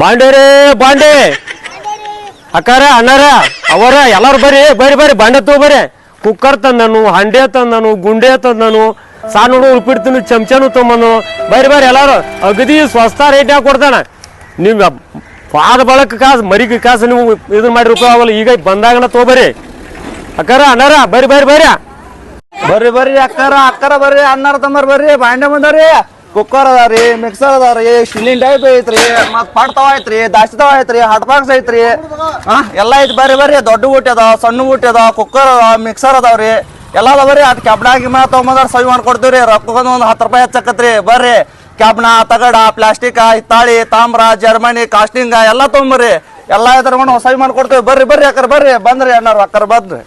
ಬಾಂಡೇರಿ ಬಾಂಡೆ. ಅಕ್ಕಾರ, ಅಣ್ಣಾರ, ಅವರ, ಎಲ್ಲಾರು ಬರ್ರಿ ಬರ್ರಿ ಬರ್ರಿ. ಬಾಂಡೆ ಬರ್ರಿ. ಕುಕ್ಕರ್ ತಂದನು, ಹಂಡೆ ತಂದನು, ಗುಂಡೆ ತಂದನು ಸಾನು ಉಪ್ಪಿಡ್ತೀನಿ ಚಮಚನು ತೊಂಬಂದನು ಬರ್ರಿ ಬರ್ರಿ, ಎಲ್ಲಾರು. ಅಗದಿ ಸ್ವಸ್ಥ ರೇಟ್ನಾಗ ಕೊಡ್ತಾನೆ. ನೀವು ಪಾದ ಬಳಕ ಕಾಸು, ಮರಿಗ ಕಾಸು ನೀವು ಇದನ್ನ ಮಾಡಿ ರೂಪಾಯಿ ಆಗಲ್ಲ. ಈಗ ಬಂದಾಗನ ತೊಗೊಬರ್ರಿ ಅಕ್ಕಾರ, ಅಣ್ಣಾರ, ಬರ್ರಿ ಬರ್ರಿ ಬರ್ರಿ. ಬರ್ರಿ ಬರ್ರಿ, ಅಕ್ಕಾರ ಅಕ್ಕಾರ, ಬರ್ರಿ, ಅಣ್ಣಾರ ತಮ್ಮರ್ ಬರ್ರಿ. ಬಾಂಡೆ ಬಂದಾರಿ ಕುಕ್ಕರ್ ಅದಾರಿ ಮಿಕ್ಸರ್ ಅದಾರಿ ಸ್ಟೀಲಿನ್ ಟೈಪ್ ಐತ್ರಿ ಮತ್ ಪಟ್ ಐತ್ರಿ ದಾಸಿ ತವ ಐತ್ರಿ ಹಾಟ್ ಬಾಕ್ಸ್ ಐತ್ರಿ. ಎಲ್ಲಾ ಐತಿ ಬರ್ರಿ ಬರ್ರಿ, ದೊಡ್ಡ ಊಟ ಅದಾವ, ಸಣ್ಣ ಊಟ ಅದಾವ, ಕುಕ್ಕರ್ ಅದಾವ ಮಿಕ್ಸರ್ ಅದಾವ್ರಿ ಎಲ್ಲ ಅದಾವ ರೀ ಅದ್ ಕ್ಯಾಬ್ನಾಗಿ ಮಾ ತಗೊಂಬಂದ್ರ ಸವಿ ಮಾಡ್ಕೊಡ್ತೀವ್ರಿ ರೊಕ್ಕ ಒಂದ್ ಹತ್ತು ರೂಪಾಯಿ ಹೆಚ್ಚಕತ್ರಿ. ಬರ್ರಿ, ಕ್ಯಾಬ್ನ, ತಗಡ ಪ್ಲಾಸ್ಟಿಕ್ ಹಿತ್ತಾಳಿ, ತಾಮ್ರ ಜರ್ಮನಿ ಕಾಸ್ಟಿಂಗ ಎಲ್ಲ ತೊಗೊಂಬರ್ರಿ. ಎಲ್ಲ ಇದ್ರ ಮಾಡಿ ಸವಿ ಮಾಡ್ಕೊಡ್ತೀವಿ. ಬರ್ರಿ ಬರ್ರಿ, ಅಕ್ಕರ್, ಬರ್ರಿ, ಬಂದ್ರಿ ಅಣ್ಣ ಅಕ್ಕರ್, ಬಂದ್ರಿ.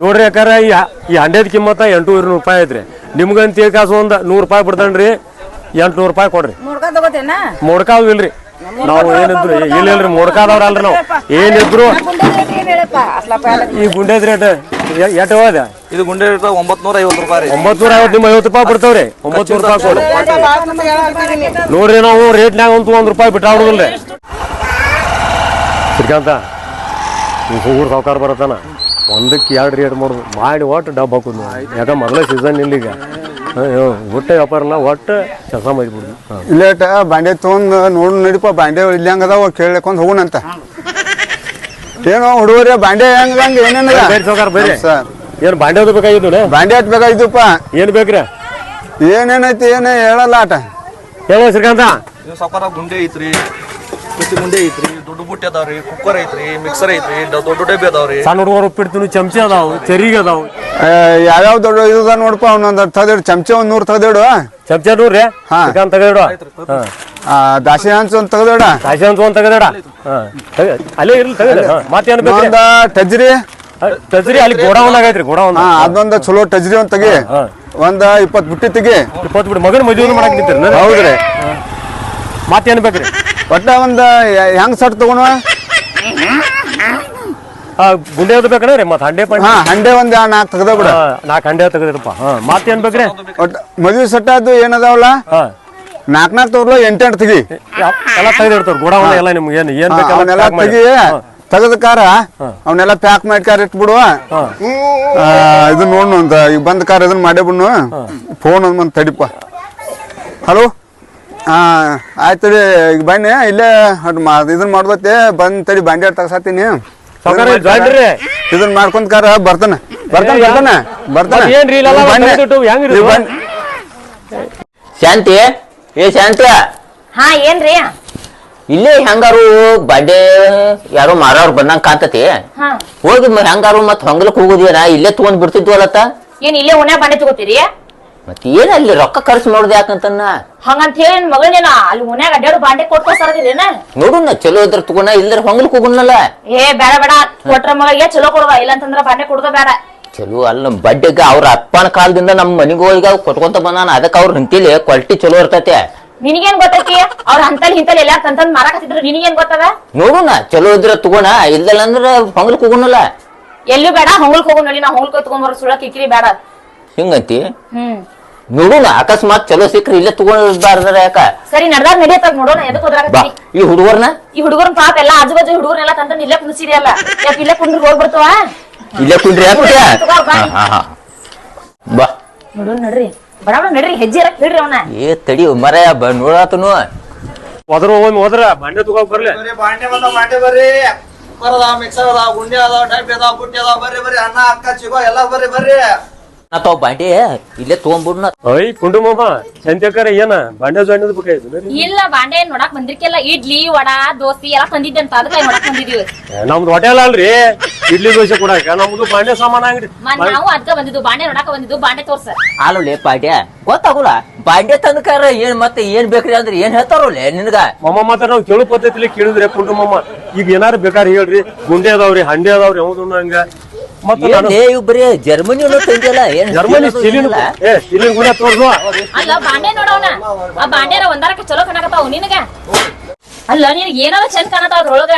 ನೋಡ್ರಿ ಯಾಕಾರ ಈ ಹಂಡೆದ ಕಿಮ್ಮತ್ತ ಎಂಟೂರು ರೂಪಾಯಿ ಐತ್ರಿ. ನಿಮ್ಗಂತ ಕಾಸು ಒಂದು ನೂರು ರೂಪಾಯಿ ಬಿಡ್ತಾನ್ರಿ ಎಂಟ್ನೂರು ರೂಪಾಯಿ ಕೊಡ್ರಿ. ಮುಡ್ಕ ತಗೋತೇನ? ಮೊಡ್ಕಾವ್ ಇಲ್ರಿ ನಾವು ಏನಿದ್ರು ಇಲ್ಲ ಇಲ್ರಿ ಮೊಡ್ಕಾದವ್ರ ಅಲ್ರಿ ನಾವು. ಏನಿದ್ರು ಈ ಗುಂಡೇದ್ ರೇಟ್ ಎಟ್ ಹೋದ ಇದು ಗುಂಡೆ ಒಂಬತ್ನೂರ ಐವತ್ತು ರೂಪಾಯಿ ಒಂಬತ್ನೂರ ಐವತ್ತು ನಿಮ್ಮ ಐವತ್ತು ರೂಪಾಯಿ ಬಿಡ್ತಾವ್ರಿ. ಒಂಬತ್ನೂರು ರೂಪಾಯಿ ಕೊಡ್ರಿ. ನೋಡ್ರಿ ನಾವು ರೇಟ್ನಾಗ ಒಂದು ಒಂದ್ ರೂಪಾಯಿ ಬಿಟ್ಟ ಆಡುದಿಲ್ರಿ ಶ್ರೀಕಾಂತ ಹೋಗುರ್ ಸಾವುಕಾರ ಬರತ್ತಾನ? ಒಂದಕ್ಕೆ ಎರಡು ರೇಟ್ ಮಾಡುದು. ಮಾಡಿ ಒಟ್ಟು ಡಬ್ ಹಾಕೋದು. ಯಾಕಂದ್ರೆ ಯಾಕ ಮೊದಲೇ ಸೀಸನ್ ಇಲ್ಲ ಈಗ ಒಟ್ಟೆ ವ್ಯಾಪಾರ ಇಲ್ಲ ಒಟ್ಟು ಕೆಲಸ ಮಾಡಿಬಿಡುದು. ಇಲ್ಲೇಟ ಬಾಂಡೆ ತೊಗೊಂಡು ನೋಡ್ ನಡಿಪ ಬಾಂಡೆ ಇಲ್ಲಿ ಹಂಗ ಅದಾವ ಕೇಳ್ಕೊಂಡ್ ಹೋಗುಣಂತ ಏನೋ ಹುಡುಗರೇ ಬಾಂಡೆ ಹೆಂಗ ಹಂಗ ಏನೇನ ಬೇರೆ ಸರ್. ಏನು ಬಾಂಡೆ ಅದು ಬೇಕಾಗಿದ್ದು ಬಾಂಡೆ ಹಟ್ ಬೇಕಾಗಿದ್ದಪ್ಪ ಏನು ಬೇಕ್ರಿ? ಏನೇನೈತಿ ಏನೇ ಹೇಳಲ್ಲ ಆಟ. ಹೇಳೋ ಶ್ರೀಕಾಂತ. ಗುಂಡೆ ಐತ್ರಿ. ಕುತ್ತಿ ಮುಂದೆ ಐತ್ರಿ ದೊಡ್ಡ ಬುಟ್ಟಿ ಅದಾವ್ರಿ ಕುಕ್ಕರ್ ಐತ್ರಿ ಮಿಕ್ಸರ್ ಐತ್ರಿ ಡ- ದೊಡ್ಡ ಡಬ್ಬಿ ಅದಾವ್ರಿ ಸಣ್ಣ ಹುಡುಗರು ಉಪ್ಪಿಡ್ತೀನಿ ಚಮಚ ಅದಾವು ಚರಿಗೆ ಅದಾವು. ಯಾವ್ಯಾವ ದೊಡ್ಡ ಇದು ನೋಡಪ್ಪ ಒಂದೊಂದು ತೆಗ್ದಿಡು ಚಮಚ ಒಂದ್ ನೂರ್ ತೆಗ್ದಿಡು ಚಮಚ ನೂರ್ರಿ ಹಾ. ತೆಗೆದಿಡು. ಹಾಂ ಆ, ದಾಸಿ ಹಂಚ್ ಒಂದ್ ತೆಗ್ದಿಡ ಕಾಶಿ ಅಂತ ಒಂದ್ ತೆಗೆದಿಡ. ಹಾಂ ಅಲ್ಲೇ ಇರ್ಲಿ ತೆಗೆದ ಮತ್ತೇನು ಬೇಕ್ರಿ? ಒಂದ ಟಜ್ರಿ. ತಜ್ರಿ ಅಲ್ಲಿ ಗೋಡೌನ್ ಆಗೈತ್ರಿ ಗೋಡೌನ್. ಹಾ ಅದೊಂದ ಚಲೋ ಟಜ್ರಿ ಒಂದ್ ತೆಗಿ. ಹಾ. ಒಂದ ಇಪ್ಪತ್ ಬುಟ್ಟಿ ತೆಗಿ. ಇಪ್ಪತ್ತು ಬಿಡಿ ಮಗನ ಮದುವೆ ಮಾಡಕ್ ನಿಂತಿರಿ ಹೌದ್ರಿ. ಮತ್ತೇನು ಬೇಕ್ರಿ? ಒಟ್ಟ ಒಂದು ಹೆಂಗ್ ಸಟ್ ತಗೋಣ ಗುಂಡೆ ಅದು ಬೇಕಣ್ಣ ಮತ್ತೆ ಹಂಡೆ ಪಂಡೆ? ಹಾ ಹಂಡೆ ಒಂದ್ ನಾಲ್ಕು ತೆಗ್ದ ಬಿಡ. ಹಾ, ನಾಲ್ಕು ಹಂಡೆ ತೆಗೆದಿರಪ್ಪ. ಮತ್ ಏನ್ ಬೇಕ್ರಿ? ಒಟ್ಟ ಮದ್ವಿ ಸೆಟ್ ಅದು ಏನದಾವಲ್ಲ? ನಾಲ್ಕು ನಾಲ್ಕು ನಾಲ್ಕು ತಗೊಳ್ಳ ಎಂಟೆಂಟು ತೆಗಿ. ಎಲ್ಲ ತೆಗೆದಿರ್ತಾರ ಗೋಡೌನ್ ಎಲ್ಲ ನಿಮ್ಗೆ ಏನು ಏನು ಅವನ್ನೆಲ್ಲ ತೆಗಿ ತೆಗೆದ ಕಾರ ಅವನ್ನೆಲ್ಲ ಪ್ಯಾಕ್ ಮಾಡಿ ಕಾರ್ ಇಟ್ಬಿಡು. ಆ, ಇದು ನೋಡ್ ಅಂತ ಈಗ ಬಂದ ಕಾರ್ ಇದನ್ನ ಮಾಡೇ ಬಿಡ್ನು. ಫೋನ್ ಒಂದ್ ಬಂದ್ ತಡಿಪ ಹಲೋ ಹಾ ಆಯ್ತು ತಡಿ ಈಗ ಬನ್ನಿ ಇಲ್ಲೇ ಅದ್ ಮಾ- ಇದನ್ನ ಮಾಡ್ದತ್ತೆ ಬಂದ್ ತಡಿ ಬಾಂಡೆ ತಗಸಾತೀನಿ. ಸಾವ್ಕಾರ ಜಾಡ್ರಿ ಇದನ್ನ ಮಾಡ್ಕೊಂತ ಕಾರ ಬರ್ತಾನೆ. ಬರ್ತಾನೆ ಬರ್ತಾನ ಬರ್ತಾನೆ. ಬರ್ತಾನೆ. ಮತ್ತ್ ಏನ್ರಿ ಇಲ್ಲೆಲ್ಲ ಈಗ ಹೆಂಗ್ರಿ ಇದು? ಶಾಂತಿ ಏ ಶಾಂತಿ ಹಾ ಏನ್ರಿ? ಇಲ್ಲೇ ಹೆಂಗಾರು ಬಡ್ಡೆ ಯಾರೋ ಮಾರೋರು ಬಂದಂಗ ಕಾಂತತಿ ಹಾ. ಹೋಗಿ ಮ- ಹೆಂಗಾರು ಮತ್ ಹೊಂಗ್ಲಕ್ ಹೋಗುದೇನ ಇಲ್ಲೇ ತಗೊಂಡ್ ಬಿಡ್ತಿದ್ವಲ್ಲತ್ತ? ಏನ್ ಇಲ್ಲೇ ಉನ್ನ ಬಂಡೆ ತಗೋತೀರಿ? ಮತ್ ಏನ ಅಲ್ಲಿ ರೊಕ್ಕ ಖರ್ಚು ಮಾಡುದು ಯಾಕಂತನ್ನ? ಹಂಗಂತ ಹೇಳಿ ಮಗನೇನ ಮಗಳೇನ ಅಲ್ಲಿ ಮನ್ಯಾಗ ಅಡ್ಡಾಡು ಬಾಂಡೆ ಕೊಟ್ಕೊ ಸರದಿಲ್ಲೇನ ನೋಡುನ ಚಲೋ ಇದ್ರ ತಗೋಣ ಇಲ್ದ್ರ ಹೊಂಗ್ಲ್ ಕೂಗುನಲ್ಲ. ಏ ಬೇಡ ಬೇಡ. ಕೊಟ್ರ ಮಗಳಿಗೆ ಚಲೋ ಕೊಡುವ ಇಲ್ಲ ಅಂತಂದ್ರ ಬಾಂಡೆ ಕೊಡುದ ಬೇಡ. ಚಲೋ ಅಲ್ಲ ನಮ್ ಬಡ್ಡೆಗ ಅವ್ರ ಅಪ್ಪನ ಕಾಲದಿಂದ ನಮ್ ಮನಿಗೋಳಿಗ ಕೊಟ್ಕೊಂತ ಬಂದಾನ ಅದಕ್ಕೆ ಅವ್ರ ಹಿಂತಿಲಿ ಕ್ವಾಲಿಟಿ ಚಲೋ ಇರ್ತೈತೆ. ನಿನಗೇನ್ ಗೊತ್ತೈತಿ? ಅವ್ರ ಅಂತಲ್ಲಿ ಹಿಂತಲ್ಲಿ ಎಲ್ಲ ತಂತಂದ್ ಮಾರಾಕತ್ತಿದ್ರು ನಿನಗೇನ್ ಗೊತ್ತದ? ನೋಡುನ ಚಲೋ ಇದ್ರ ತಗೋಣ ಇಲ್ದಲ್ಲ ಅಂದ್ರ ಹೊಂಗಲ್ ಹೋಗುನಲ್ಲ ಎಲ್ಲೂ ಬೇಡ ಹೊಂಗಲ್ ಹೋಗು ನೋಡಿ ನಾ ಹೊಂಗಲ್ಕ್ ಬರೋ ಸುಳ ಕಿಕ್ಕಿರಿ ಬೇಡ. ಹಿಂಗಂತಿ? ಹ್ಮ್. ನೋಡುನ ಅಕಸ್ಮಾತ್ ಚಲೋ ಸಿಕ್ಕ್ರಿ ಇಲ್ಲೇ ತಗೊಂಡ್ಬಾರ್ದಾರ ಯಾಕ? ಸರಿ ನಡ್ದಾಗ ನಡೆಯತ್ತ ನೋಡೋಣ ಎದಕ್ ಬಾ ಈ ಹುಡುಗರ್ನ? ಈ ಹುಡುಗರು ಪಾಪ ಎಲ್ಲಾ ಆಜು ಬಾಜು ಹುಡುಗರ್ನೆಲ್ಲ ತಂತಂದ್ ಇಲ್ಲೇ ಕುಂದಿಸಿರಿ ಅಲ್ಲ ಯಾಕೆ ಇಲ್ಲೇ ಕುಂದ್ರ ಹೋಗ್ ಬರ್ತವ ಇಲ್ಲೇ ಕುಂಡ್ರಿ ಯಾಕೆ. ಹಾ ಹಾ ಬಾ. ನೋಡೋಣ ನಡ್ರಿ. ಬಡ ಬಡ ನಡ್ರಿ ಹೆಜ್ಜೆ ಇರಕ್ ಬಿಡ್ರಿ ಅವನ. ಏ ತಡಿ ಮರ ಬ ನೋಡಾತನು. ಹೋದ್ರ ಹೋಗಿ ಹೋದ್ರ ಬಾಂಡೆ ತಗೋ ಬರ್ಲಿ. ಬರ್ರಿ ಬಾಂಡೆ ಬಂದ ಬಾಂಡೆ ಬರ್ರಿ. ಕುಕ್ಕರ್ ಅದಾವ ಮಿಕ್ಸರ್ ಅದಾವ ಗುಂಡಿ ಅದಾವ ಡಬ್ಬಿ ಅದಾವ ಬುಟ್ಟಿ ಅದಾವ ಬರ್ರಿ ಬರ್ರಿ. ಅನ್ನ ಅಕ್ಕ ಚಿಗೋ ಎಲ್ಲ ಬರ್ರಿ ಬರ್ರಿ. ತಾವ್ ಬಾಂಡೆ ಇಲ್ಲೇ ತಗೊಂಡ್ಬಿಡ್ನ. ಐ ಕುಂಡುಮಮ್ಮ ಸಂತ್ಯಾಕರ ಏನ? ಬಾಂಡೆ ಜಾಂಡದ ಬೇಕಾಯ್ತು ಇಲ್ಲ ಬಾಂಡೆ ನೋಡಕ್ ಬಂದಿರ್ಕೆಲ್ಲ. ಇಡ್ಲಿ ವಡಾ ದೋಸೆ ಎಲ್ಲ ತಂದಿದ್ದಂತ ಅದಕ್ಕೆ ನೋಡಕ್ ಬಂದಿದೀವಿ. ನಮ್ದು ಹೋಟೆಲ್ ಅಲ್ರಿ. ಇಡ್ಲಿ ದೋಸೆ ಕೊಡಾಕ ನಮ್ದು ಬಾಂಡೆ ಸಾಮಾನ ಅಂಗಡಿ. ನಾವು ಅದಕ್ಕ ಬಂದಿದ್ದು ಬಾಂಡೆ ನೋಡಕ ಬಂದಿದ್ದು ಬಾಂಡೆ ತೋರ್ಸ. ಆಲೋಲೆ ಪಾಡ್ಯ ಗೊತ್ತಾಗುಲ್ಲ. ಬಾಂಡೆ ತಂದಕಾರ ಏನ್ ಮತ್ತೆ ಏನ್ ಬೇಕ್ರಿ ಅಂದ್ರೆ ಏನ್ ಹೇಳ್ತಾರೋಲೆ ನಿನ್ಗ? ಮಮ್ಮ ಮಾತ್ರ ನಾವು ಕೇಳು ಪದ್ಧತಿಲಿ ಕೇಳಿದ್ರೆ ಕುಂಡುಮಮ್ಮ ಈಗ ಏನಾರು ಬೇಕಾದ್ರೆ ಹೇಳ್ರಿ. ಗುಂಡೆ ಅದಾವ್ರಿ ಹಂಡೆ ಅದಾವ್ರಿ ಹೌದು ಹಂಗ. ಮತ್ತ ಇವ್ ಬರೀ ಜರ್ಮನಿ ಏನ್ ಜರ್ಮನಿ ಸ್ಟೀಲಿನ ಏ ಸ್ಟೀಲಿನ ಗುಂಡೆ ತೋರ್ಸು ಅಲ್ಲ ಬಾಂಡೆ ನೋಡೋಣ. ಆ ಬಾಂಡೆರ ಒಂದರಕ್ಕೆ ಚಲೋ ಕಾಣಕತ್ತಾವ ನಿನಗ? ಅಲ್ಲ ನಿನಗೆ ಏನಾರ ಚಂದ ಕಾಣತಾವ ಅದ್ರೊಳಗ?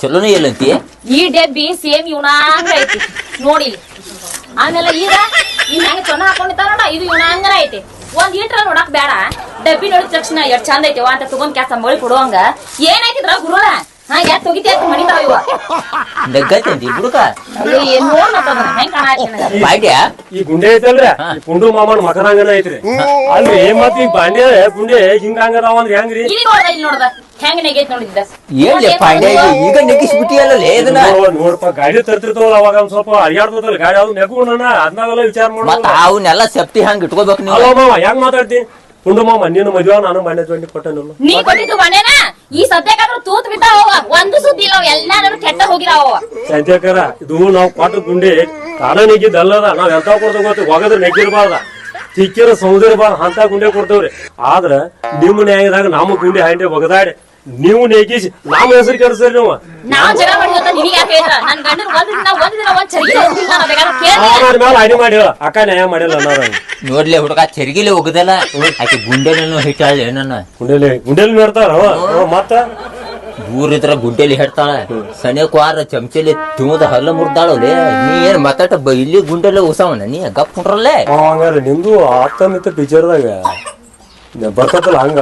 ಚಲೋನೇ ಇಲ್ಲಂತಿ ಈ ಡೆಬ್ಬಿ ಸೇಮ್ ಇವನಾಂಗ ಐತಿ. ನೋಡಿ. ಆಮೇಲೆ ಈಗ ಇನ್ನ ಹೆಂಗ ಚೊನ್ನ ಹಾಕೊಂಡಿರ್ತಾರ ಇದು ಇವನಾಂಗನ ಐತಿ. ಒಂದ್ ಈಟ್ರ ನೋಡಕ್ ಬೇಡ. ಡಬ್ಬಿ ನೋಡಿದ ತಕ್ಷಣ ಎಷ್ಟ್ ಚಂದ ಐತಿ ಅಂತ ತಗೊಂಡ್ ಕ್ಯಾಸ ಮಳಿ ಕೊಡುವಂಗ ಏನಾಯ್ತಿದ್ರ ಗುರುಳ ಹಾ ಯಾಕೆ ತೆಗಿತಿ ಮನಿ ಮಣಿತಾವ ಇವ? ಏನ್ ಹೆಂಗ್ ಬಾಂಡ್ಯ ಈ ಗುಂಡೆ ಐತಲ್ರ? ಈ ಪುಂಡು ಮಾಮನ್ ಮಕರಂಗನ ಐತ್ರಿ. ಅಲ್ರಿ ಮತ್ ಈ ಬಾಂಡೆ ಗುಂಡೆ ಹಿಂಗ ಹಂಗದಾವ ಅಂದ್ರ ಹೆಂಗ್ರಿ? ಇಲ್ಲಿ ನೋಡ್ದ ಇಲ್ಲಿ ನೋಡ್ದ. ಹೆಂಗ್ ನೆಗೈತ್ ನೋಡಿದ್ದ ಏನ್ಲೆ ಪಾಂಡ್ಯ ಇದು ಈಗ ಇದನ್ನ? ನೋಡಪ್ಪ ನೋಡ್ಪ ಗಾಡಿ ತರ್ತಿರ್ತಾವಲ್ಲ ಅವಾಗ ಒಂದ್ ಸ್ವಲ್ಪ ಅರಿಯಾಡ್ತದಲ್ಲ ಗಾಡಿ ಅದು ನೆಗುಣ ಅದ್ನಾಗೆಲ್ಲ ವಿಚಾರ ಮಾಡ ಅವನ್ನೆಲ್ಲ ಸೆಫ್ಟಿ ಹಂಗ ಇಟ್ಕೋಬೇಕು ನೀವು. ಹೆಂಗ್ ಮಾತಾಡ್ತಿ? ಪುಂಡು ಮಾಮ ನೀನು ಮದುವೆ ನಾನು ಮನೆ ಜೊಂಡಿ ಕೊಟ್ಟನಿಲ್ಲ. ನೀ ಕೊಟ್ಟಿದ್ದು ಮನೇನ? ಈ ಸದ್ಯಕ್ಕಾದ್ರೂ ತೂತ್ ಅವ. ಒಂದು ಸುದ್ದಿ ಇಲ್ಲ ಎಲ್ಲಾರು ಕೆಟ್ಟ ಹೋಗಿರಾವ. ಸಂಜಯಕರ ಇದು ನಾವು ಕೊಟ್ಟ ಗುಂಡಿ ಕಾಲ ನೆಗಿದ್ದಲ್ಲದ ನಾವ್ ಎಂತ ಕೊಡ್ತೇವೆ ಗೊತ್ತಿ ಹೋಗದ್ರೆ ನೆಗ್ಗಿರ್ಬಾರ್ದ. ತಿಕ್ಕಿರ ಬಾರ ಅಂತ ಗುಂಡೆ ಕೊಡ್ತೇವ್ರಿ. ಆದ್ರ ನಿಮ್ಮ ನ್ಯಾಯದಾಗ ನಮ್ಮ ಗುಂಡಿ ಹಾಂಡೆ ಒಗದಾಡಿ. ನೀವು ನೇಗಿ ನಮ್ಮ ಹೆಸರು ಕೆಡ್ಸ್ರಿ ನೀವು? ನಾವ್ ನಿನಗೆ ಯಾಕೆ ನನ್ ಗಂಡನ ಒಂದ್ ದಿನ ಒಂದ್ ದಿನ ಒಂದ್ ಚರಿಗೆ ಹೋಗಿಲ್ಲ ನಾನು ಬೇಕಾದ್ರೆ ಕೇಳಿ ಆಮೇಲೆ ಮೇಲೆ ಅಡಿ ಮಾಡಿಲ್ಲ ಅಕ್ಕ ನ್ಯಾಯ ಮಾಡಿಲ್ಲ ಅನ್ನೋರ ನೋಡ್ಲಿ ಹುಡುಗ ಚರ್ಗಿಲಿ ಹೋಗುದಲ್ಲ? ಆಕೆ ಗುಂಡೆಲೂ ಹಿಟ್ಟಾಳೆ ನನ್ನ ಗುಂಡೆಲಿ ಗುಂಡೆಲಿ ನೋಡ್ತಾರ? ಅವ. ಅವ ಮತ್ತ? ದೂರ ಇದ್ರ ಗುಂಡೆಲಿ ಹಿಡ್ತಾಳ ಸಣ್ಣ ಕ್ವಾರ ಚಮಚಲಿ ತುಂಬದ ಹಲ್ಲ ಮುರ್ದಾಳಲೆ ನೀ ಏನ್ ಮತ್ತಾಟ ಬ- ಇಲ್ಲಿ ಗುಂಡೆಲ್ಲ ಉಸಾವನ? ನೀ ಗಪ್ ಅವ ಹಂಗಾರ ನಿಂದು ಆತ ಮಿತ್ತ ಪಿಕ್ಚರ್ದಾಗ ಬರ್ತದಲ್ಲ ಹಂಗ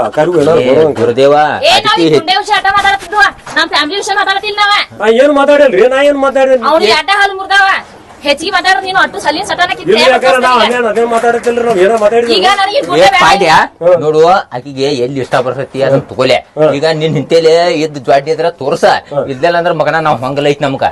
ಗುರುದೇವ ಏ ನಾವ್ ಈ ಅದಕ್ಕೆ ಗುಂಡೆ ವಿಷಯ ಅಡ್ಡ ಮಾತಾಡ್ತಿದ್ವ. ನಮ್ ಫ್ಯಾಮಿಲಿ ವಿಷಯ ಮಾತಾಡ್ತಿಲ್ಲ ನಾವ. ನಾ ಏನ್ ಮಾತಾಡಲ್ರಿ ನಾ ಏನ್ ಮಾತಾಡಿಲ್ರಿ ಅವ್ನಿಗೆ ಅಡ್ಡ ಹಾಲು ಮುರ್ದಾವ. ಹೆಚ್ಚಿಗೆ ಮಾತಾಡೋದು ನೀನು ಅಟ್ಟು ಸಲಿನ ಸಟಾನ ಇಲ್ಲಿ ಯಾಕಾರ ನಾವ್ ಅದೇನ್ ಅದೇ ಮಾತಾಡತ್ತಿಲ್ರಿ ನಾವ್? ಏನೋ ಮಾತಾಡಿದ್ವಿ ಈಗ ನನಗೆ ಏ ಗುಂಡೆ ಬೇಡ. ಪಾಡ್ಯ ನೋಡು ಆಕಿಗೆ ಎಲ್ಲಿ ಇಷ್ಟ ಬರ್ತೈತಿ ಅದನ್ನ ತಗೋಲೆ. ಈಗ ನಿನ್ ಹಿಂತೇಲಿ ಇದ್ ಜ್ವಾಡಿ ಇದ್ರ ತೋರ್ಸ. ಇದ್ದಿಲ್ಲ ಅಂದ್ರ ಮಗನ ನಾವ್ ಹಂಗಲೈತ್ ನಮ್ಗ.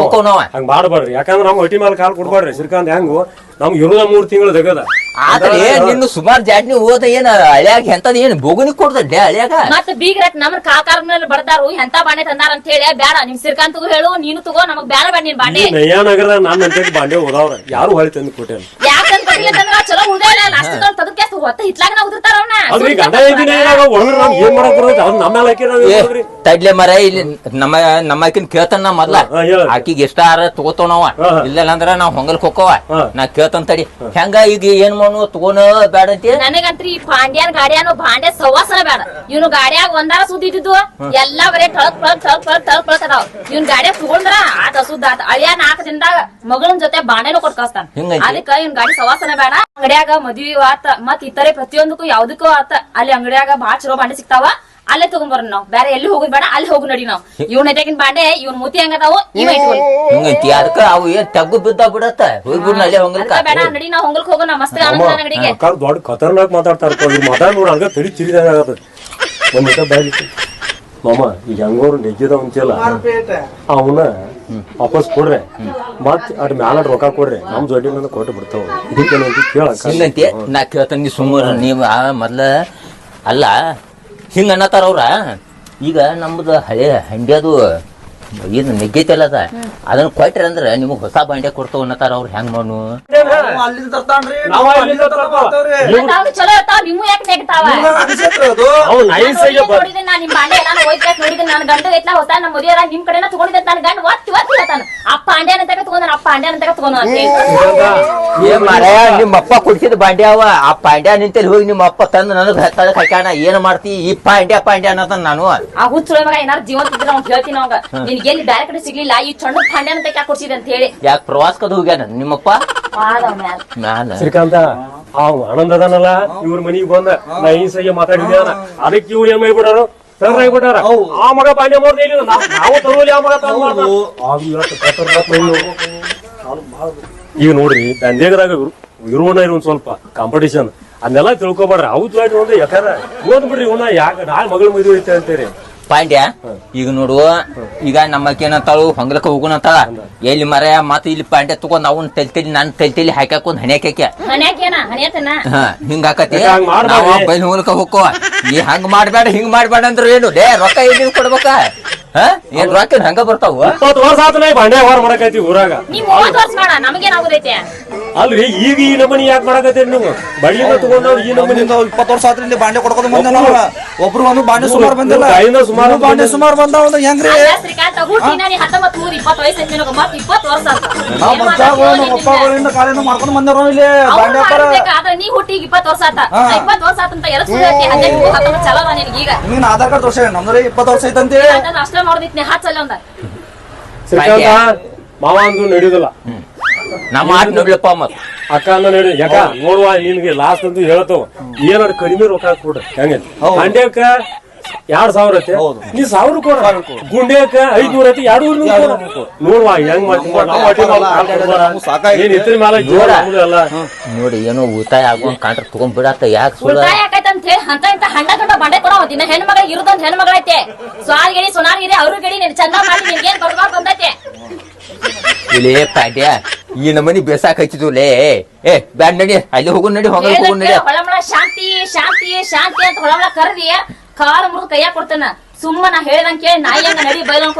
ಹೋಗ್ಕವ್ ನಾವ. ಹಂಗ ಮಾಡ್ಬೇಡ್ರಿ ಯಾಕಂದ್ರ ನಮ್ ಹೊಟ್ಟಿ ಮೇಲೆ ಕಾಲ್ ಕೊಡ್ಬಾರ್ರಿ ಶ್ರೀಕಾಂತ್ ಹೆಂಗು ನಮ್ಗೆ ಇರೋದ ಮೂರ್ ತಿಂಗಳು ತೆಗದ ಆದ್ರೆ ನಿನ್ನ ಸುಮಾರ್ ಜಾಡ್ನಿ ಹೋದ ಏನ ಹಳ್ಯಾಗ ಎಂತದ ಏನ್ ಬೋಗುನಿ ಕೊಡ್ದೆ ಹಳ್ಯಾಗ ಮತ್ತ ಬೀಗ್ರಟ್ ನಮ್ಮ ಕಾಕಾರ ಮೇಲೆ ಬಡದಾರು ಎಂತ ಬಾಂಡೆ ತಂದಾರ ಅಂತ ಹೇಳಿ ಬೇಡ ನಿಮ್ ಸಿರ್ಕಾಂತಗೂ ಹೇಳು ನೀನು ತಗೋ ನಮಗ್ ಬೇಡ ಬೇಡ ನಿನ್ ಬಾಂಡೆ ನಯ್ಯ ನಗರದ ನಾನ್ ಬಾಂಡೆ ಹೋದವ್ರ ಯಾರು ಹೊಳಿ ತಂದು ಅಂತಂದ್ರ ಚಲೋ ಉಳ್ದೇ ಇಲ್ಲ. ಲಾಸ್ಟ್ ತಗೊಂಡ್ ತದಕ್ಕೆ ಹೊತ್ತ ಹಿತ್ಲಾಗ ನಾವು ಉದಿರ್ತಾರ ಅವ್ನ. ಗಂಡ ಇದ್ದೀನಿ ಒಳಗ್ರ ನಾವ್ ಏನ್ ಮಾಡಕ್ ಬರೋದು? ಅದ್ ನಮ್ಮ ಮೇಲೆ ಹಾಕಿ ನಾವ್ ಏನ್ ತಡ್ಲೆ ಮರ ಇಲ್ಲಿ ನಮ್ಮ ನಮ್ಮ ಆಕಿನ ಕೇಳ್ತಾನ ಮೊದ್ಲ. ಹಾ, ಹೇಳು. ಆಕಿಗೆ ಎಷ್ಟ ಆರ ತಗೋತಾವ ನಾವ. ಇಲ್ಲ ಅಂದ್ರ ನಾವ್ ಹೊಂಗಲ್ ಹೋಕ್ಕವ. ಹಾ. ನಾ ಕೇಳ್ತಾನ ತಡಿ. ಹೆಂಗ ಈಗ ಏನ್ ಮಾಡು ತಗೋನ ಬ್ಯಾಡ ಅಂತೀಯ ನನಗಂತ್ರಿ ಈ ಪಾಂಡ್ಯನ್ ಗಾಡ್ಯಾನು ಬಾಂಡೆ ಸವಾಸನ ಬೇಡ ಇವನು ಗಾಡ್ಯಾಗ ಒಂದಾರ ಸುದ್ದಿ ಇದ್ದಿದ್ದು ಎಲ್ಲಾ ಬರೇ ಟಳಕ್ ಪಳಕ್ ಟಳಕ್ ಪಳಕ್ ಟಳಕ್ ಪಳಕ್ ಅದಾವ. ಇವನ್ ಗಾಡ್ಯಾಗ ತಗೊಂಡ್ರ ಆತ ಸುದ್ದ ಆತ. ಅಳಿಯ ನಾಲ್ಕ ದಿನದಾಗ ಮಗಳನ್ ಜೊತೆ ಬಾಂಡೆನು ಕೊಟ್ ಕಳಿಸ್ತಾನ ಹಿಂಗೈತಿ? ಅದಕ್ಕ ಇವ್ನ ಗಾಡಿ ಸವಾಸನ ಬೇಡ. ಅಂಗಡಿಯಾಗ ಮದ್ವಿ ಆತ ಮತ್ ಇತರೆ ಪ್ರತಿಯೊಂದಕ್ಕೂ ಯಾವ್ದಕ್ಕೂ ಆತ ಅಲ್ಲಿ ಅಂಗಡಿಯಾಗ ಬಾಳ ಚಲೋ ಬಾಂಡೆ ಸಿಗ್ತಾವ. ಅಲ್ಲೇ ತಗೊಂಡ್ಬರ ನಾವ್. ಬೇರೆ ಎಲ್ಲಿ ಹೋಗುದ್ ಬೇಡ ಅಲ್ಲಿ ಹೋಗು ನಡಿ ನಾವ್. ಇವ್ನ ಎದಗಿನ ಬಾಂಡೆ ಇವ್ನ ಮೂತಿ ಹೆಂಗದಾವು ಇವ ಇಟ್ಕೊಳ್ಳಿ. ಹಿಂಗಂತಿ ಅದಕ್ಕ ಅವು ಏನ್ ತಗ್ಗು ಬಿದ್ದ ಬಿಡತ್ತ? ಹೋಗ್ಬಿಡ್ನ ಅಲ್ಲೇ ಹೊಂಗಲ್ಕ ಅದಕ್ಕ ಬೇಡ ನಡಿ ನಾವ್ ಹೊಂಗಲ್ಕ್ ಹೋಗೋಣ. ಮಸ್ತ್ ಆನಂದ ಅಂಗಡಿಗೆ. ದೊಡ್ಡ ಖತರ್ನಾಕ್ ಮಾತಾಡ್ತಾರ ಮಾತಾಡ್ ನೋಡ ಹಂಗ ತಡಿ ಚಿರಿದಂಗ ಆಗತ್ತ. ಒಂದ್ ಬ್ಯಾಗ್ ಬಾಯ್ಲಿ ಮಾಮ ಈಗ ಹೆಂಗೋರು ನೆಗ್ಗಿದ ಅಂತಿಲ್ಲ. ಅವನ ವಾಪಸ್ ಕೊಡ್ರೆ. ಮತ್ ಅದ್ ಮ್ಯಾಲ ರೊಕ್ಕ ಕೊಡ್ರಿ. ನಮ್ ನನ್ನ ಕೊಟ್ಟು ಬಿಡ್ತಾವ. ಕೇಳಕ್ಕ ಹಿಂಗಂತಿ ನಾ ಕೇಳ್ತಾನ ನೀ ಸುಮ್ಮನೆ ನೀವು ಆ ಮೊದ್ಲ ಅಲ್ಲ ಹಿಂಗ ಅನ್ನತಾರ ಅವ್ರ. ಈಗ ನಮ್ದು ಹಳೆ ಹಂಡ್ಯದು ಇದು ನೆಗ್ಗೈತಲ್ಲ ಅದ. ಅದನ್ನ ಕೊಟ್ರಿ ಅಂದ್ರೆ ನಿಮಗೆ ಹೊಸ ಬಾಂಡೆ ಕೊಡ್ತಾವ ಅನ್ನತಾರ ಅವ್ರು. ಹೆಂಗ್ ಮಾಡು ಅಲ್ಲಿಂದ ತರ್ತಾನ್ರಿ ನಾವ್ ಅಲ್ಲಿಂದ ತರ್ತಾವ. ಮತ್ತ್ ಅವ್ರು ಚಲೋ ಇರ್ತಾವ ನಿಮ್ಮು ಯಾಕೆ ನೆಗ್ತಾವ ಅವ್ ನೈಸಿಗೆ ಬರ್ ನೋಡಿದ್ರೆ ನಾನು ನಿಮ್ಮ ಬಾಂಡೆ ಹೋಯ್ತಾಕ್ ನೋಡಿದ್ರೆ ನನ್ ಗಂಡ ಐತ್ಲಾ ಹೊಸ ನಮ್ಮ ಮದುವೆ ನಿಮ್ ಕಡೆನ ತಗೊಂಡಿದ್ದೆ ನನ್ ಗಂಡ ಒತ್ತಿ ಒತ್ತಿ ಹೇಳ್ತಾನ ಅಪ್ಪ ಅಂಡ್ಯಾನ ತಗ ತಗೊಂಡ ಅಪ್ಪ ಅಂಡ್ಯಾನ ತಗ ತಗೊಂಡ ಅಂತ. ಏನ್ ಮಾರಾಯ ನಿಮ್ಮ ಅಪ್ಪ ಕುಡ್ಸಿದ ಬಾಂಡ್ಯ ಅವ. ಆ ಪಾಂಡ್ಯ ನಿಂತಲ್ಲಿ ಹೋಗಿ ನಿಮ್ಮ ಅಪ್ಪ ತಂದು ನನಗ್ ಹತ್ತಳಕ್ ಹಾಕ್ಯಾಣ ಏನ್ ಮಾಡ್ತಿ? ಈ ಪಾಂಡ್ಯ ಪಾಂಡ್ಯ ಅನ್ನತ ನಾನು. ಆ ಹುಚ್ಚು ಮಗ ಏನಾರು ಜೀವಂತ ಇದ್ರೆ ಅವ್ನ್ ಹೇಳ್ತೀನಿ ಅವಂಗ. ನಿನ್ಗೆ ಎಲ್ಲಿ ಬೇರೆ ಕಡೆ ಸಿಗ್ಲಿಲ್ಲ? ಈ ಚಂಡ ಪಾಂಡ್ಯಾನ ಯಾಕೆ ಕೊಡ್ಸಿದೆ ಅಂತ ಹೇಳಿ. ಯಾಕೆ ಪ್ರವಾಸಕ್ಕದು ಹೋಗ್ಯಾನ ನಿಮ್ಮಪ್ಪ? ಮ್ಯಾಲ. ಶ್ರೀಕಾಂತ ಅವ್ ಆನಂದ ಅದಾನಲ್ಲ ಇವ್ರ ಮನಿಗ್ ಬಂದ ನಾ ಈ ಮಾತಾಡಿದ್ದೆ ಅದಕ್ಕೆ ಇವ್ರು ಏನ್ ಮಾಡ್ಬಿಡಾರು ಆಗ್ಬಿಟ್ಟಾರ ಆ ಮಗ ಪಾಂಡೆ ನಾವು ತರುವಲ್ಲಿ ಆ ಮಗ. ಈಗ ನೋಡ್ರಿ ದಂಧೆಗದಾಗ ಇರುವಣ ಇರುವ ಸ್ವಲ್ಪ ಕಾಂಪಿಟೇಷನ್ ಅದನ್ನೆಲ್ಲ ತಿಳ್ಕೊಬಾರ್ರಿ ಅವು ಯಾಕಂದ್ರೆ ಯಾಕಾರ ಓದ್ಬಿಡ್ರಿ ಇವನ. ಯಾಕೆ ನಾಳೆ ಮಗಳ ಮದುವೆ ಐತೆ ಅಂತೀರಿ. ಪಾಂಡ್ಯ ಈಗ ನೋಡು ಈಗ ನಮ್ಮಕ್ಕೆ ಏನಂತಾಳು ಹೊಂಗ್ಲಕ್ಕ ಹೋಗುನಂತಾಳ. ಎಲ್ಲಿ ಮರ ಮತ್ತ ಇಲ್ಲಿ ಪಾಂಡ್ಯ ತಗೊಂಡ್ ಅವನ್ ತಲೆ ತಲೆ ನಾನು ತಲೆ ಹಣೆ ಹಾಕ್ಯಾಕೊಂಡ್ ಹಣ್ಯಾಕ ಹನ್ಯಾಕೇನ ಹನ್ಯಾತನ ಹಾ ಹಿಂಗ ಹಾಕತಿ. ಯಾಕ ಹಂಗ್ ಮಾಡ್ಬೇಡಿ? ಬೈಲ್ ಹೋಗ್ಲಕ್ಕ ಹೋಗೋ ಈ ಹಂಗ ಮಾಡ್ಬೇಡ ಹಿಂಗ್ ಮಾಡ್ಬೇಡ ಅಂದ್ರೆ ಏನು? ಡೇ ರೊಕ್ಕ ಎಲ್ಲಿ ಕೊಡ್ಬೇಕ? ಹಾ ಏನ್ ರೊಕ್ಕ ಹಂಗ ಬರ್ತಾವ? ಇಪ್ಪತ್ತು ವರ್ಷ ಆತನ ಬಂಡೆ ವ್ಯವಹಾರ ಮಾಡಕೈತಿ ಊರಾಗ. ಅಲ್ರಿ ಈಗ ಈ ನಮನಿ ಯಾಕೆ ಮಾಡಕತ್ತೀರಿ ನೀವು? ಬಡಿಯಿಂದ ತಗೊಂಡ್ ಈ ನಮನಿಂದ ಇಪ್ಪತ್ತು ವರ್ಷ ಆದ್ರಿಂದ ಇಲ್ಲಿ ಬಾಂಡೆ ಕೊಡ್ಕೊಂಡು ಬಂದ ಒಬ್ರು ಒಂದು ಬಾಂಡೆ ಸುಮಾರು ಬಂದಿಲ್ಲ. ಸುಮಾರು ಬಾಂಡೆ ಸುಮಾರು ಬಂದಾವ ಒಂದು ಹೆಂಗ್ರಿ? ಅಲ್ಲ ಶ್ರೀಕಾಂತ ಹುಟ್ಟಿನ ನೀ ಹತ್ತೊಂಬತ್ ಮೂರ್ ಇಪ್ಪತ್ತು ವಯಸ್ಸು ಐತಿ ನಿನಗ ಮತ್ತ್ ಇಪ್ಪತ್ತು ವರ್ಷ ನಾವ್ ನಮ್ಮ? ಅಪ್ಪಗಳಿಂದ ಮಾಡ್ಕೊಂಡು ಇಲ್ಲಿ ಬಾಂಡೆ ಆದ್ರೆ ನೀ ಇಪ್ಪತ್ತು ವರ್ಷ ಆತ. ಹಾ. ಇಪ್ಪತ್ತು ವರ್ಷ ಆತಂತ ಎರಡು ಸುಳ್ಳು ಹೇಳ್ತಿ? ಹದಿನೆಂಟು ಹತ್ತೊಂಬತ್ತು ಚಲೋ ಅದ ನಿನಗೀಗ ನೀನ್ ಆಧಾರ್ ಕಾರ್ಡ್ ತೋರ್ಸ ನಮ್ದ್ರೆ ಇಪ್ಪತ್ತು ವರ್ಷ ಐತಂತೇಳಿ ಅದನ್ನ ಅಷ್ಟೇ ನೋಡ್ದಿತ್ನೆ ಹತ್ತು ಸಲ ಒಂದ ಶ್ರೀಕಾಂತ ಮಾವ ಅಂದ್ರು ನಡೆಯುದಿಲ್ಲ. ನಮ್ಮ ಮಾತು ಮತ್ತೆ ಅಕ್ಕ ಅನ್ನ ನೋಡಿ. ಯಾಕ? ನೋಡುವ ನಿನ್ಗೆ ಲಾಸ್ಟ್ ಅಂತ ಹೇಳ್ತಾವ. ಏನಾದ್ರು ಕಡಿಮೆ ರೊಕ್ಕ ಕೊಡ್ರಿ. ಎರಡ್ ಸಾವಿರ ಐತೆ. ನೀ ಸಾವಿರ ಕೊಡ. ಗುಂಡ್ಯಾಕ ಐದ್ನೂರ ಐತಿ ಎರಡು ನೋಡುವ ಹೆಂಗ್ ನೋಡಿ. ಏನೋ ಉಳಿತಾಯ ಆಗುವ ಕಾಂಟ್ರ ತಗೊಂಡ್ ಬಿಡತ್ತ ಯಾಕೆ ಸುಳ್ಳ? ಉಳಿತಾಯ ಆಕೈತೆ ಅಂತ ಹೇಳಿ ಅಂತ ಇಂತ ಹಂಡ ಗಂಡ ಬಂಡೆ ಕೊಡೋ ದಿನ ಹೆಣ್ಮಗಳ ಇರುದೊಂದ್ ಹೆಣ್ಮಗಳೈತೆ. ಸ್ವಾಲ್ಗಿರಿ ಸುನಾರ್ಗಿರಿ ಅವ್ರ ಗಡಿ ನೀನ್ ಚಂದ ಮಾಡಿ ನಿನ್ಗೇನ್ ಬರ್ಬಾರ್ ಬಂದೈತೆ. ಇಲ್ಲೇ ಪಾಡ್ಯ ಈ ನಮ್ಮನಿ ಬೇಸಾಕ್ ಹಚ್ಚಿದ್ವು ಲೇ. ಏ ಬ್ಯಾಡ್ ನಡಿ. ಅಲ್ಲಿ ಹೋಗು ನಡಿ ಹೊಂಗಲ್ ಹೋಗು ನಡಿ. ಶಾಂತಿ ಶಾಂತಿ ಶಾಂತಿ ಅಂತ ಹೊಳಮಳ ಕರ್ದಿ. ಕಾಲು ಮುರಿದು ಕೈಯಾಗ ಕೊಡ್ತಾನ. ಸುಮ್ಮ ನಾ ಹೇಳ್ದಂಗ್ ಕೇಳಿ ನಾಯಿ ಹಂಗ ನಡಿ ಬೈಲಂಕ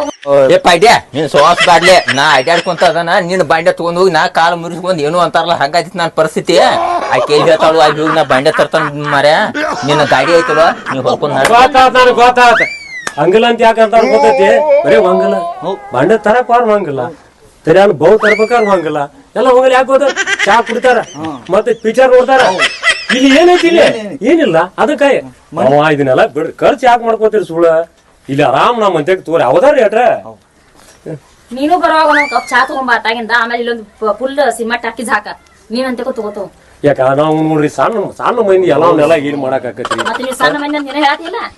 ಏ ಪಾಡ್ಯ ನೀನ್ ಸೋಸ್ ಬ್ಯಾಡ್ಲೆ ನಾ ಅಡ್ಯಾಡ್ಕೊಂತ ಅದನ ನಿನ್ ಬಾಂಡೆ ತಗೊಂಡ್ ಹೋಗಿ ನಾ ಕಾಲ್ ಮುರಿಸ್ಕೊಂಡ್ ಏನು ಅಂತಾರಲ್ಲ ಹಂಗಾಗಿತ್ತು ನನ್ನ ಪರಿಸ್ಥಿತಿ. ಆ ಕೇಳಿ ಹೇಳ್ತಾಳು ಅಲ್ಲಿ ಹೋಗಿ ನಾ ಬಾಂಡೆ ತರ್ತಾನ ಮಾರ್ಯ ನಿನ್ನ ಗಾಡಿ ಐತಲ್ಲ ನೀವ್ ಹೊರ್ಕೊಂಡ್ ನಡ್ ಗೊತ್ತಾತ ನನಗೆ ಗೊತ್ತಾತ. ಹಂಗಲ್ಲ ಅಂತ ಯಾಕಂತ ಗೊತ್ತೈತಿ? ಬರೀ ಹಂಗಲ್ಲ ಬಂಡೆ ತರಕ್ ಬಾರ ಹಂಗಲ್ಲ ತರಿ ಅಲ್ಲಿ ಬಹು ತರ್ಬೇಕಾರ ಹಂಗಲ್ಲ ಎಲ್ಲ ಹೋಗಲ್ಲ ಯಾಕೆ ಗೊತ್ತ? ಚಾ ಕುಡಿತಾರ. ಮತ್ತೆ ಪಿಚರ್ ನೋಡ್ತಾರ. ಇಲ್ಲಿ ಏನೈತಿ ಇಲ್ಲಿ? ಏನಿಲ್ಲ ಅದಕ್ಕೆ ಮಾವ ಇದನ್ನೆಲ್ಲ ಬಿಡ್ರಿ ಖರ್ಚು ಯಾಕೆ ಮಾಡ್ಕೋತೀರಿ ಸುಳ್ಳ? ಇಲ್ಲಿ ಆರಾಮ್ ನಮ್ಮ ಮಂತ್ಯಾಗ ತೋರಿ. ಅವದಾರ ಏಟ್ರ ನೀನು ಬರುವಾಗ ಒಂದ್ ಕಪ್ ಚಾ ತಗೊಂಡ್ ಅತ್ತಾಗಿಂದ ಆಮೇಲೆ ಇಲ್ಲೊಂದು ಫುಲ್ ಸಿಮೆಂಟ್ ಹಾಕಿ ಹಾಕ. ಅಂತ ತಗೋತು ಯಾಕ ನಾವು ನೋಡ್ರಿ ಸಣ್ಣ ಸಣ್ಣ ಮಂದಿ ಎಲ್ಲ ಅವನ್ನೆಲ್ಲ ಏನ್ ಮಾಡಕ್ ಆಕತ್ರಿ? ಮತ್ತೆ ಸಣ್ಣ ಮಂದಿ ಅಂತ ನೀನೇ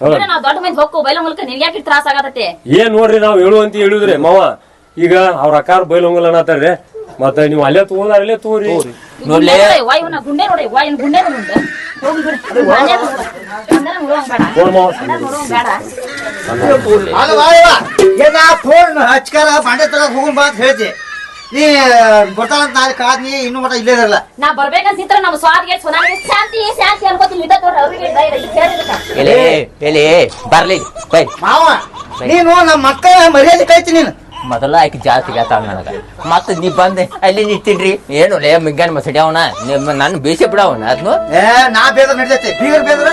ಇಲ್ಲ ನಾವು ದೊಡ್ಡ ಮಂದಿ ಹೋಗ್ಕೋ ಬೈಲ ಮೂಲಕ ನಿನ್ಗೆ ಯಾಕೆ ತ್ರಾಸ ಆಗತ್ತೆ? ಏನ್ ನೋಡ್ರಿ ನಾವ್ ಹೇಳು ಅಂತ ಹೇಳಿದ್ರಿ ಮಾವ. ಈಗ ಅವ್ರ ಅಕ್ಕಾರ ಹೋಗಲ್ಲ ಅನ್ನತ್ತಾರ್ರಿ ಮತ್ತೆ ನೀವು ಅಲ್ಲೇ ತಗೋದಾರ ಅಲ್ಲೇ ತಗೋರಿ. ನೋಡ್ಲೆ ಏನ ಫೋನ್ ಹಚ್ಕಾರ ಬಾಂಡೆ ತರಕ್ ಹೋಗೋಣ ಬಾ ಅಂತ ಹೇಳ್ತಿ. ನೀ ಬರ್ತಾಳಂತ ನಾಳೆ ಕಾದ್ ನೀ ಇನ್ನೂ ಮಟ ಇಲ್ಲೇ ಇರಲ್ಲ. ನಾ ಬರ್ಬೇಕಂತಿದ್ರ ನಮ್ಮ ಸ್ವಾದ್ಗೆ ಸೊನಾಗೆ ಶಾಂತಿ ಶಾಂತಿ ಅನ್ಕೋತೀನಿ. ಇದ್ದ ತೋರ ಅವ್ರಿಗೆ ಎಲೆ ಎಲೆ ಬರ್ಲಿ ಬೈ. ಮಾವ ನೀನು ನಮ್ಮ ಮಕ್ಕಳ ಮರ್ಯಾದೆ ಕೈತಿ ನೀನು. ಮೊದಲ ಆಕೆ ಜಾಸ್ತಿ ಗಾತಾಳ ನನಗ. ಮತ್ತ ನೀ ಬಂದೆ ಅಲ್ಲಿ ನಿಂತಿನ್ರಿ ಏನು ಲೇ ಮಿಗ್ಗಾನ ಮಸಡಿ ಅವನ? ನಾನು ಬಿಡ ಅವನ ಅದ್ನು? ಏ ನಾ ಬೇದ್ರ ನಡ್ದೈತಿ. ಬೀಗರ್ ಬೇದ್ರ.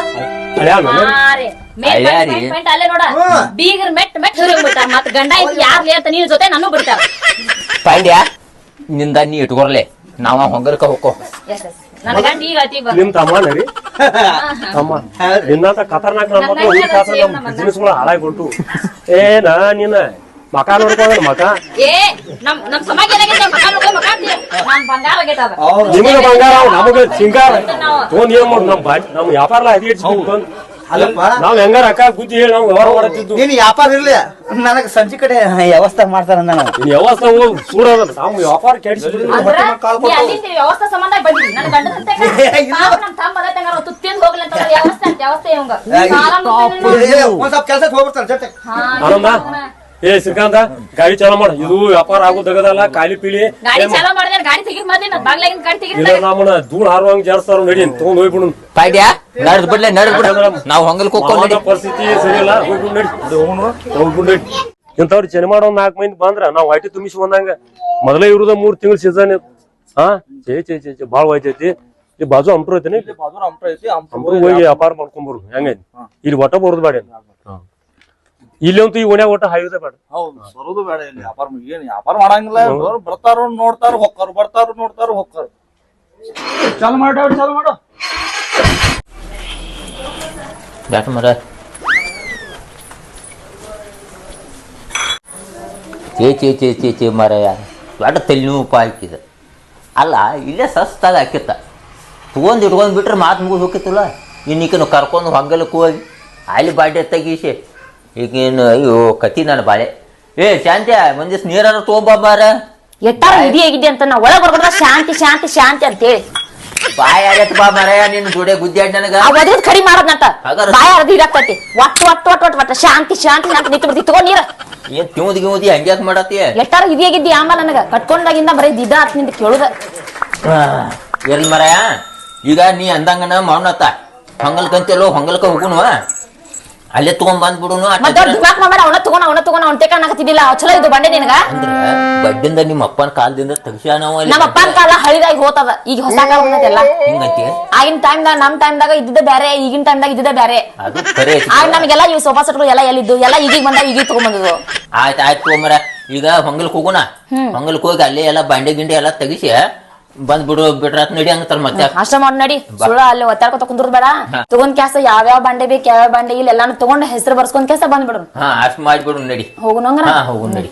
ಬೀಗರ್ ಮೆಟ್ ಮೆಟ್ ಬಿಡ್ತಾರ ಮತ್ ಗಂಡ ಯಾರ್ ನಿನ್ ಜೊತೆ ನಾನು ಬಿಡ್ತಾರ. ಪಾಂಡ್ಯ ನಿಂದ ನೀ ಇಟ್ಕೊರ್ಲೆ. ನಾವ ಹೊಂಗರ್ಕ ಹೋಗೋ ನನ್ನ ಗಂಡ ಈಗ ಅತಿ ನಿಮ್ ತಮ್ಮನ ರೀ? ತಮ್ಮ. ನಿನ್ನಂತ ಖತರ್ನಾಕ್ಗಳು ನೀನ ಮಕ ಏ ಏನಾಗೈತೆ ಮಕ? ನೋಡ್ಕೊಂಡ್ರೆ ಮಕ ನಮಗೆ ಬಂಗಾರ ನಮಗ ಸಿಂಗಾರ. ನಾವು ಏನ್ ಮಾಡ್ ನಮ್ ಬಾಡಿ ನಮ್ ವ್ಯಾಪಾರ ನಾವ್ ಹೆಂಗಾರ ಅಕ್ಕ ಬುದ್ಧಿ ಹೇಳಿ ನಾವು ವ್ಯವಹಾರ ಮಾಡತ್ತಿದ್ದು. ನೀನು ವ್ಯಾಪಾರ ಇರ್ಲಿ. ನನಗೆ ಸಂಜೆ ಕಡೆ ವ್ಯವಸ್ಥೆ ಮಾಡ್ತಾರ ನಾನು. ವ್ಯವಸ್ಥೆ ಹೋಗಿ ಸೂಡದ ನಮ್ ವ್ಯಾಪಾರ ಕೆಡಿಸಿದ್ರು ವ್ಯವಸ್ಥೆ ಸಂಬಂಧ ಬಂದಿರಿ. ನನ್ನ ಗಂಡ ತುತ್ತಿಂದ ಹೋಗ್ಲಿ ಅಂತ ವ್ಯವಸ್ಥೆ ಅಂತ ವ್ಯವಸ್ಥೆ ಇವಂಗ. ಸಾಲ ಮುಗ್ದಿಲ್ಲ. ಏ, ಒಂದ್ ಸ್ವಲ್ಪ ಕೆಲ್ಸಕ್ಕೆ ಹೋಗ್ಬಿಡ್ತಾರೆ ಜೊತೆ ಏ ಶ್ರೀಕಾಂತ ಗಾಡಿ ಚಾಲ ಮಾಡ. ಇದು ವ್ಯಾಪಾರ ಆಗೋದಗದಲ್ಲ ಕಾಲಿ ಪೀಳಿ. ಗಾಡಿ ಚಾಲೋ ಮಾಡಿದ್ರೆ ಗಾಡಿ ತೆಗಿದ್ ಮೊದ್ಲು ನನ್ ಬಾಗ್ಲಾಗಿಂದ ಗಾಡಿ ತೆಗಿದ್ ಇಲ್ಲ ನಮ್ಮನ್ನ ಧೂಳ್ ಹಾರುವಂಗ್ ಜಾರ್ಸ್ತಾರ ನಡಿ ತಗೊಂಡ್ ಹೋಗ್ಬಿಡು. ಪಾಂಡ್ಯ ನಡ್ದ್ ಬಿಡ್ಲೆ ನಡ್ದ್ ಬಿಡ. ನಾವ್ ಹೋಗ್ಕೊಂಡ್ ಪರಿಸ್ಥಿತಿ ಸರಿ ಇಲ್ಲ ಹೋಗ್ಬಿಡು ನಡಿ. ಹೋಗ್ಬಿಡು. ನಡಿ. ಇಂಥವ್ರು ಚೆನ್ನ ಮಾಡೋ ಒಂದ್ ನಾಲ್ಕು ಮಂದಿ ಬಂದ್ರ ನಾವ್ ಹೊಟ್ಟಿ ತುಂಬಿಸಿ ಬಂದಂಗ. ಮೊದಲೇ ಇರುದ ಮೂರ್ ತಿಂಗಳ ಸೀಸನ್ ಹಾ? ಚೇ ಚೇ ಚೇ ಚೇ ಬಾಳ್ ಹೋಯ್ತೈತಿ ಈ ಬಾಜು ಅಂಪ್ರು ಐತಿ ಅಂಪ್ರ ಹೋಗಿ ವ್ಯಾಪಾರ ಮಾಡ್ಕೊಂಬರು ಹೆಂಗೈತಿ? ಇಲ್ಲಿ ಒಟ್ಟ ಬರೋದು ಬೇಡ ಇಲ್ಲಂತೂ ಈ ಓಣ್ಯಾಗ ಒಟ್ಟ ಹಾಯುದ ಬೇಡ. ಹೌದು ಬರೋದು ಬೇಡ ಇಲ್ಲಿ. ವ್ಯಾಪಾರ ಏನ್ ವ್ಯಾಪಾರ ಮಾಡಂಗಿಲ್ಲ ಬರ್ತಾರ ನೋಡ್ತಾರ ಹೊಕ್ಕರು ಬರ್ತಾರ ನೋಡ್ತಾರ ಹೊಕ್ಕರು. ಚಾಲು ಮಾಡ ಚಾಲು ಮಾಡು. ಬ್ಯಾಟ ಮರ? ಚೇ ಚೇ ಚೇ ಚೇ ಚೇ ಮರಯ್ಯ ದೊಡ್ಡ ತಲೆನೋವು ಹಾಕಿದ ಅಲ್ಲ ಇಲ್ಲೇ ಸಸ್ತಾಗ ಹಾಕಿತ್ತ ತಗೊಂಡ್ ಇಟ್ಕೊಂಡ್ ಬಿಟ್ರೆ ಮಾತು ಮುಗಿದು ಹೋಗಿತ್ತಲ್ಲ ಇನ್ನೀಕನು ಕರ್ಕೊಂಡು ಹೊಂಗಲಕ್ಕೆ ಹೋಗಿ ಅಲ್ಲಿ ಬಾಡಿ ತೆಗೀಸಿ ಈಗೇನು ಅಯ್ಯೋ ಕತಿ ನಾನು ಬಾಳೆ. ಏ ಶಾಂತಿ ಒಂದಿವ್ಸ ನೀರಾರ ತೊಗೊಂಬಾರ ಎಟ್ಟಾರ ನಿಧಿ ಆಗಿದ್ದೆ ಅಂತ ನಾ ಒಳಗೆ ಬರ್ಬಾರ್ದ ಶಾಂತಿ ಶಾಂತಿ ಶಾಂತಿ ಅಂತೇಳಿ ಬಾಯ ಆಗತ್ ಬಾ ಮರಯ್ಯ ನಿನ್ನ ಜೋಡೆ ಗುದ್ದಾಡ್ ನನಗ. ಆ ಒದ್ರದ್ ಕಡಿ ಮಾಡದ ಅಂತ ಬಾಯ ಅರ್ಧ ಇರಾಕ್ತೈತಿ ಒಟ್ಟು ಒಟ್ಟು ಒಟ್ಟು ಒಟ್ಟು ಒಟ್ಟು ಶಾಂತಿ ಶಾಂತಿ ಶಾಂತಿ ನಿಂತು ಬಿಡ್ತಿ ತಗೋ ನೀರ. ಏನ್ ತಿಂವುದ್ ಗಿವುದಿ ಹಂಗ್ಯಾಕ್ ಮಾಡತ್ತಿ? ಎಟ್ಟಾರ ಇದಿ ಆಗಿದ್ದಿ ಆಮೇಲೆ ನನಗ? ಕಟ್ಕೊಂಡಾಗಿಂದ ಬರೀ ದಿದ ಆತ್ನಿಂದ ಕೇಳುದ. ಎಲ್ ಮರಯ ಈಗ ನೀ ಅಂದಂಗನ ಮೌನತ್ತ ಹೊಂಗಲ್ ಕಂತೆಲ್ಲೋ ಹೊಂಗಲ್ಕ ಹೋಗುನು. ಅಲ್ಲೇ ತಗೊಂಡ್ ಬಂದ್ಬಿಡುನು ಮತ್ತೆ ದಿಮಾಕ್ ಮಾಡಿ ಅವನ ತಗೊಂಡ್ ಅವನ ತಗೊಂಡ್ ಅವ್ನ ತೆಕಣಕತ್ತಿದ್ದಿಲ್ಲ ಚಲೋ ಇದು ಬಂಡೆ ನಿನಗ. ಅಂದ್ರ ಬಡ್ಡಿಂದ ನಿಮ್ಮ ಅಪ್ಪನ ಕಾಲದಿಂದ ತೆಗ್ಸ್ಯಾನ ಅವ ಅಲ್ಲಿ. ನಮ್ಮ ಅಪ್ಪನ ಕಾಲ ಹಳಿದಾಗಿ ಹೋತದ. ಈಗ ಹೊಸ ಕಾಲ ಬಂದೈತೆಲ್ಲ ಹಿಂಗಂತಿ? ಆಗಿನ ಟೈಮ್ದಾಗ ನಮ್ಮ ಟೈಮ್ದಾಗ ಇದ್ದಿದ್ದ ಬೇರೆ ಈಗಿನ ಟೈಮ್ದಾಗ ಇದ್ದಿದ್ದ ಬೇರೆ ಅದು ಕರೆ. ಆಗ ನಮಗೆಲ್ಲ ಈ ಸೋಫಾ ಸೆಟ್ಗಳು ಎಲ್ಲ ಎಲ್ಲಿದ್ದು? ಎಲ್ಲ ಈಗೀಗ ಬಂದಾಗ ಈಗೀಗ ತಗೊಂಡ್ಬಂದಿದ್ವು ಆಯ್ತ್ ಆಯ್ತು ತಗೊಂಬರ ಈಗ ಹೊಂಗಲ್ಕ್ ಹೋಗೋಣ. ಹೊಂಗಲ್ಕ್ ಹೋಗಿ ಅಲ್ಲೇ ಎಲ್ಲ ಬಂಡೆ ಗಿಂಡೆ ಎಲ್ಲ ತೆಗಿಸಿ ಬಂದ್ ಬಿಡು ಬಿಟ್ರಾತ್ ನಡಿ ಅಂತಾರ ಮತ್ತೆ. ಅಷ್ಟ ನಡಿ. ಸುಳ್ಳ ಅಲ್ಲಿ ಒತ್ತಾಡ್ಕೊ ಕುಂದ್ರ ಬೇಡ. ತಗೊಂಡ್ ಕ್ಯಾಸ ಯಾವ್ಯಾವ ಬಂಡೆ ಬೇಕು ಯಾವ್ಯಾವ ಬಂಡೆ ಇಲ್ಲ ಎಲ್ಲಾನು ತಗೊಂಡ್ ಹೆಸರು ಬರ್ಸ್ಕೊಂಡ್ ಕ್ಯಾಸ ಬಂದ್ ಬಿಡು. ಹಾ ಮಾಡ್ಬಿಡು ನಡಿ. ಹೋಗುನಂಗ್ರ ಹೋಗು ನಡಿ.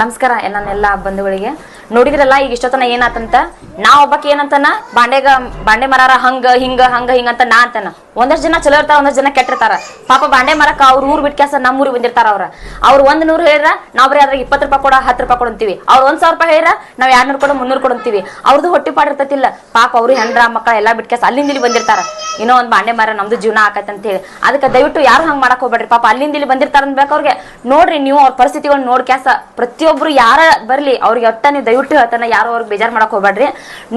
ನಮಸ್ಕಾರ ನನ್ನೆಲ್ಲ ಬಂಧುಗಳಿಗೆ. ನೋಡಿದ್ರಲ್ಲ ಈಗ ಇಷ್ಟೊತ್ತನ ಏನಾತಂತ? ನಾ ಒಬ್ಬಕ್ಕೆ ಏನಂತನ? ಬಾಂಡೆಗ ಬಾಂಡೆ ಮರಾರ ಹಂಗ ಹಿಂಗ ಹಂಗ ಹಿಂಗ ಅಂತ ನಾ ಅಂತನ. ಒಂದಷ್ಟು ಜನ ಚಲೋ ಇರ್ತಾರ, ಒಂದಷ್ಟು ಜನ ಕೆಟ್ಟಿರ್ತಾರ ಪಾಪ ಬಾಂಡೆ ಮರಕ್ಕೆ ಅವ್ರ ಊರ್ ಬಿಟ್ಕ್ಯಾಸ ನಮ್ಮ ಊರಿಗೆ ಬಂದಿರ್ತಾರ ಅವ್ರ. ಅವ್ರು ಒಂದ್ ನೂರು ಹೇಳ್ರ, ನಾವ್ ಬರೀ ಅದ್ರಾಗ ಇಪ್ಪತ್ತು ರೂಪಾಯಿ ಕೊಡ, ಹತ್ತು ರೂಪಾಯಿ ಕೊಡಂತೀವಿ ಅವ್ರು ಒಂದ್ ಸಾವಿರ ರೂಪಾಯಿ ಹೇಳ್ರ, ನಾವ್ ಎರಡ್ನೂರು ಕೊಡ, ಮುನ್ನೂರು ಕೊಡಂತೀವಿ ಅವ್ರದ್ದು ಹೊಟ್ಟಿ ಪಾಡಿರ್ತತಿಲ್ಲ ಪಾಪ ಅವ್ರು ಹೆಂಡ್ರ ಮಕ್ಕಳ ಎಲ್ಲಾ ಬಿಟ್ಕ್ಯಾಸ ಅಲ್ಲಿಂದ ಇಲ್ಲಿ ಬಂದಿರ್ತಾರ. ಇನ್ನೋ ಒಂದ್ ಬಾಂಡೆ ಮರ ನಮ್ದು ಜೀವನ ಆಕತ್ ಅಂತ ಹೇಳಿ. ಅದಕ್ಕೆ ದಯವಿಟ್ಟು ಯಾರು ಹಂಗ್ ಮಾಡಕ್ ಹೋಗ್ಬೇಡ್ರಿ. ಪಾಪ ಅಲ್ಲಿಂದ ಇಲ್ಲಿ ಬಂದಿರ್ತಾರ ಅನ್ಬೇಕು ಅವ್ರಿಗೆ. ನೋಡ್ರಿ ನೀವು ಅವ್ರ ಪರಿಸ್ಥಿತಿಗಳನ್ನ ನೋಡ್ಕ್ಯಾಸ ಪ್ರತಿಯೊಬ್ರು ಯಾರ ಬರ್ಲಿ, ಅವ್ರಿಗೆ ಒಟ್ಟ ದಯವಿಟ್ಟು ಹೇಳ್ತಾನೆ ಯಾರು ಅವ್ರಿಗೆ ಬೇಜಾರ್ ಮಾಡಕ್ ಹೋಗ್ಬೇಡ್ರಿ.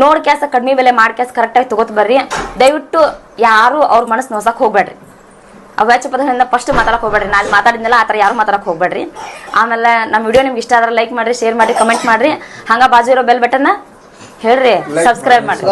ನೋಡ್ಕ್ಯಾಸ ಕಡಿಮೆ ಬೆಲೆ ಮಾಡ್ಕ್ಯಾಸ ಕರೆಕ್ಟಾಗಿ ತಗೋತ್ ಬರ್ರಿ. ದಯವಿಟ್ಟು ಯಾರು ಅವ್ರ ಮನಸ್ಸು ನೋಸಕ್ ಹೋಗ್ಬೇಡ್ರಿ. ಅವ್ಯಾಚ ಪದಗಳಿಂದ ಫಸ್ಟ್ ಮಾತಾಡಕ್ಕೆ ಹೋಗ್ಬೇಡ್ರಿ. ನಾನು ಮಾತಾಡಿದ್ನಲ್ಲ ಆ ಥರ ಯಾರು ಮಾತಾಡಕ್ಕೆ ಹೋಗ್ಬೇಡ್ರಿ. ಆಮೇಲೆ ನಮ್ಮ ವಿಡಿಯೋ ನಿಮ್ಗೆ ಇಷ್ಟ ಆದ್ರೆ ಲೈಕ್ ಮಾಡ್ರಿ ಶೇರ್ ಮಾಡಿ ಕಮೆಂಟ್ ಮಾಡ್ರಿ. ಹಂಗ ಬಾಜು ಇರೋ ಬೆಲ್ ಬಟನ್ನ ಹೇಳ್ರಿ ಸಬ್ಸ್ಕ್ರೈಬ್ ಮಾಡ್ರಿ